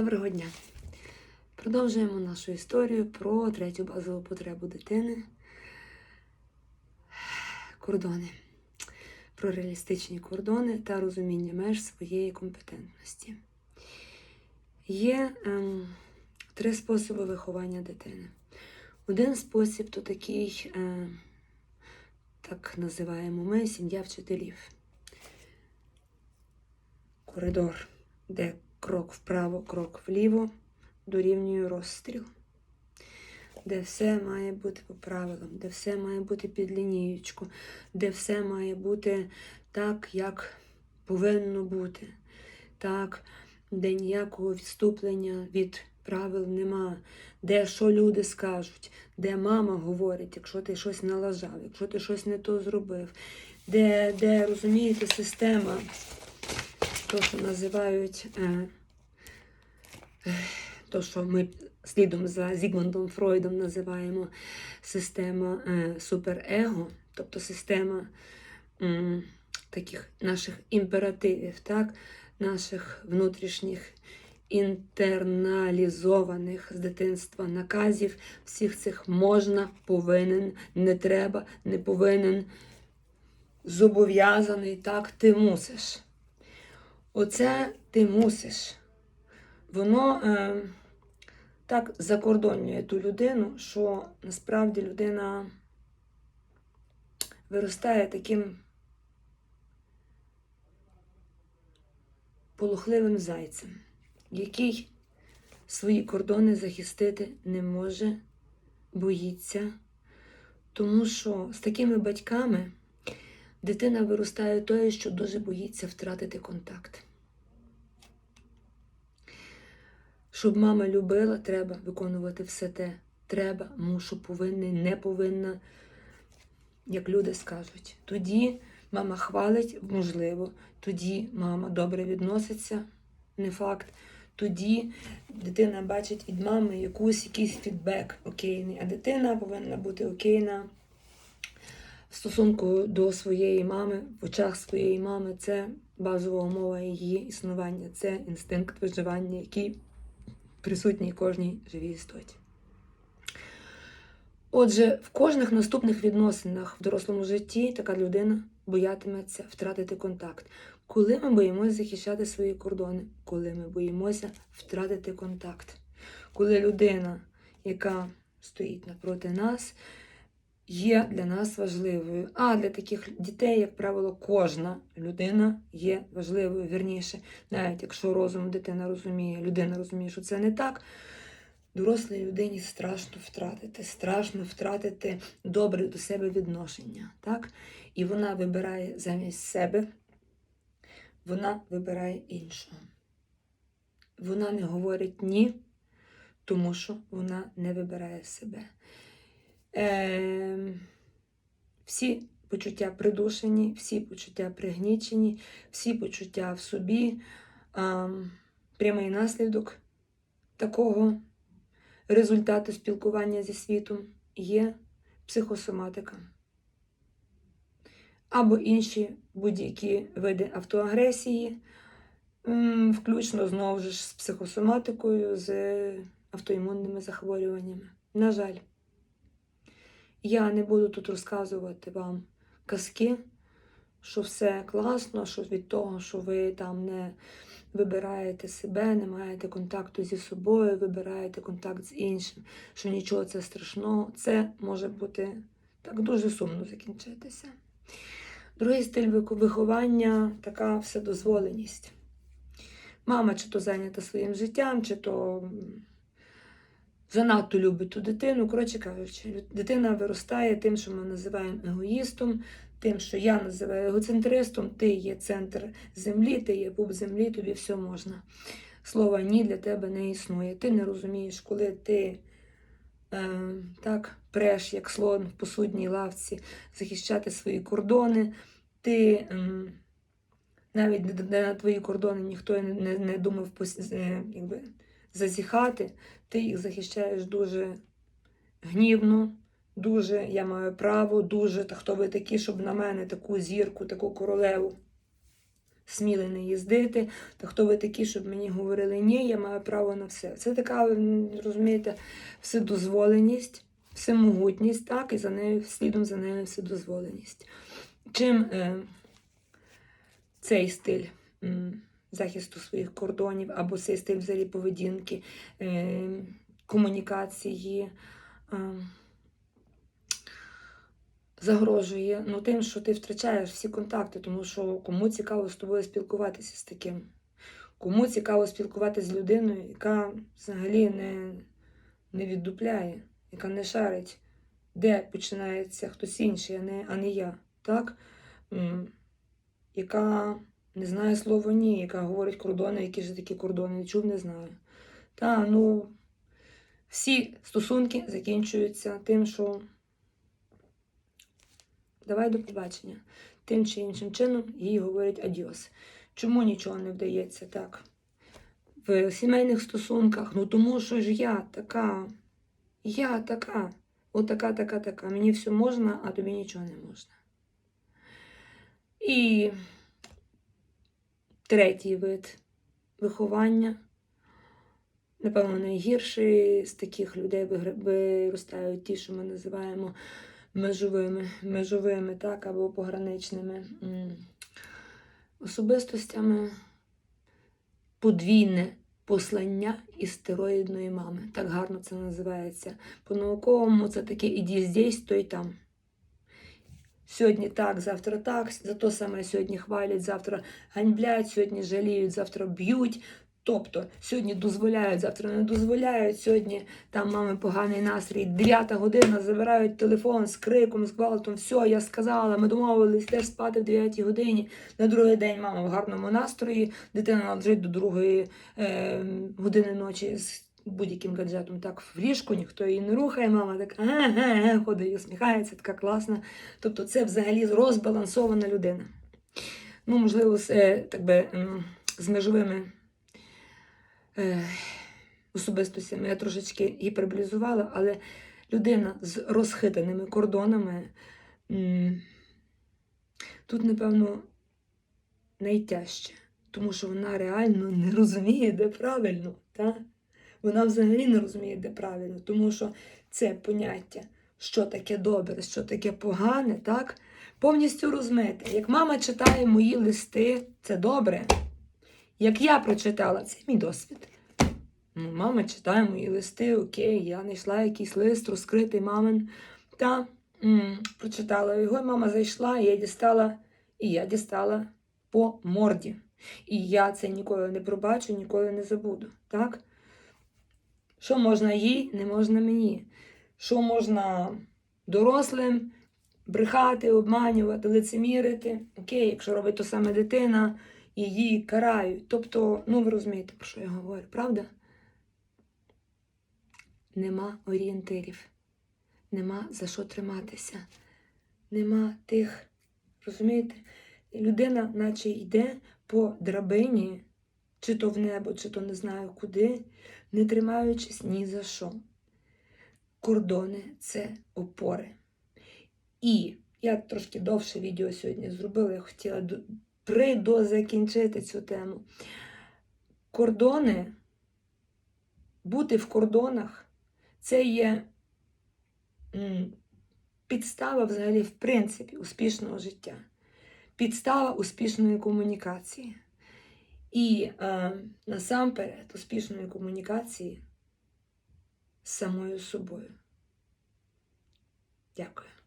Доброго дня! Продовжуємо нашу історію про третю базову потребу дитини. Кордони. Про реалістичні кордони та розуміння меж своєї компетентності. Є ем, три способи виховання дитини. Один спосіб то такий, е, так називаємо ми, сім'я вчителів. Коридор, де крок вправо, крок вліво дорівнює розстріл, де все має бути по правилам, де все має бути під лінієчку, де все має бути так, як повинно бути, так, де ніякого відступлення від правил нема, де що люди скажуть, де мама говорить, якщо ти щось налажав, якщо ти щось не то зробив, де, де розумієте, система то, що називають е, то, що ми слідом за Зігмундом Фройдом називаємо система е, суперего, тобто система таких наших імперативів, так? наших внутрішніх інтерналізованих з дитинства наказів, всіх цих можна, повинен, не треба, не повинен, зобов'язаний, так, ти мусиш. Оце ти мусиш. Воно е, так закордонює ту людину, що насправді людина виростає таким полохливим зайцем, який свої кордони захистити не може, боїться. Тому що з такими батьками дитина виростає тою, що дуже боїться втратити контакт. Щоб мама любила, треба виконувати все те. Треба, мушу, повинний, не повинна, як люди скажуть. Тоді мама хвалить, можливо, тоді мама добре відноситься, не факт. Тоді дитина бачить від мами якусь якийсь фідбек окейний, а дитина повинна бути окейна в стосунку до своєї мами, в очах своєї мами. Це базова умова її існування, це інстинкт виживання, який присутній кожній живій істоті. Отже, в кожних наступних відносинах в дорослому житті така людина боятиметься втратити контакт. Коли ми боїмося захищати свої кордони, коли ми боїмося втратити контакт, коли людина, яка стоїть напроти нас, є для нас важливою. А для таких дітей, як правило, кожна людина є важливою. Вірніше, навіть якщо розум дитина розуміє, людина розуміє, що це не так. Дорослій людині страшно втратити, страшно втратити добре до себе відношення. Так? І вона вибирає замість себе, вона вибирає іншого. Вона не говорить ні, тому що вона не вибирає себе. Е, всі почуття придушені, всі почуття пригнічені, всі почуття в собі. Е, прямий наслідок такого результату спілкування зі світом є психосоматика. Або інші будь-які види автоагресії, включно знову ж з психосоматикою, з автоімунними захворюваннями. На жаль. Я не буду тут розказувати вам казки, що все класно, що від того, що ви там не вибираєте себе, не маєте контакту зі собою, вибираєте контакт з іншим, що нічого це страшного, це може бути так дуже сумно закінчитися. Другий стиль виховання така вседозволеність. Мама чи то зайнята своїм життям, чи то занадто любить ту дитину. Коротше кажучи, дитина виростає тим, що ми називаємо егоїстом, тим, що я називаю егоцентристом, ти є центр землі, ти є пуп землі, тобі все можна. Слова ні для тебе не існує. Ти не розумієш, коли ти е, так преш, як слон в посудній лавці, захищати свої кордони, ти ем, навіть на твої кордони ніхто не, не, не думав е, якби, зазіхати, ти їх захищаєш дуже гнівно, дуже я маю право, дуже, та хто ви такі, щоб на мене таку зірку, таку королеву сміли не їздити. Та хто ви такі, щоб мені говорили ні, я маю право на все. Це така, розумієте, вседозволеність, всемогутність, так, і за нею, слідом за нею вседозволеність. Чим е, цей стиль захисту своїх кордонів, або цей стиль взагалі поведінки, е, комунікації. е, загрожує ну, тим, що ти втрачаєш всі контакти, тому що кому цікаво з тобою спілкуватися з таким. Кому цікаво спілкуватися з людиною, яка взагалі не, не віддупляє, яка не шарить, де починається хтось інший, а не, а не я. Так? Яка не знає слово ні, яка говорить кордони, які ж такі кордони, не чув, не знаю. Та, ну, всі стосунки закінчуються тим, що давай до побачення. Тим чи іншим чином їй говорять адіос. Чому нічого не вдається так? В сімейних стосунках, ну тому що ж я така, я така, отака, така, така. Мені все можна, а тобі нічого не можна. І третій вид виховання. Напевно, найгірший з таких людей виростають ті, що ми називаємо межовими, межовими так, або пограничними особистостями. Подвійне послання істероїдної мами. Так гарно це називається. По-науковому це таке іді здесь, то й там. Сьогодні так, завтра так, за то саме сьогодні хвалять, завтра ганьблять, сьогодні жаліють, завтра б'ють. Тобто сьогодні дозволяють, завтра не дозволяють. Сьогодні там мами поганий настрій. 9 година забирають телефон з криком, з гвалтом. Все, я сказала, ми домовились теж спати в 9 годині. На другий день мама в гарному настрої. Дитина лежить до другої е, години ночі з будь-яким гаджетом так в ліжку, ніхто її не рухає. Мама так ходить і усміхається, така класна. Тобто, це взагалі розбалансована людина. Ну, можливо, з, е, так би, з межовими е, особистостями я трошечки гіперболізувала, але людина з розхитаними кордонами тут, напевно, найтяжче, тому що вона реально не розуміє, де правильно. Та? Вона взагалі не розуміє, де правильно, тому що це поняття, що таке добре, що таке погане, так? повністю розмите. Як мама читає мої листи, це добре. Як я прочитала, це мій досвід. Ну, мама читає мої листи, окей, я знайшла якийсь лист, розкритий мамин. Та м, прочитала його, і мама зайшла, і я дістала, і я дістала по морді. І я це ніколи не пробачу, ніколи не забуду. Так? Що можна їй, не можна мені. Що можна дорослим брехати, обманювати, лицемірити. Окей, якщо робить то саме дитина, її карають. Тобто, ну ви розумієте, про що я говорю, правда? Нема орієнтирів, нема за що триматися, нема тих, розумієте? Людина, наче йде по драбині, чи то в небо, чи то не знаю куди, не тримаючись ні за що. Кордони це опори. І я трошки довше відео сьогодні зробила, я хотіла до- придозакінчити цю тему. Кордони, бути в кордонах, це є підстава взагалі, в принципі, успішного життя, підстава успішної комунікації. І е, насамперед успішної комунікації з самою собою. Дякую.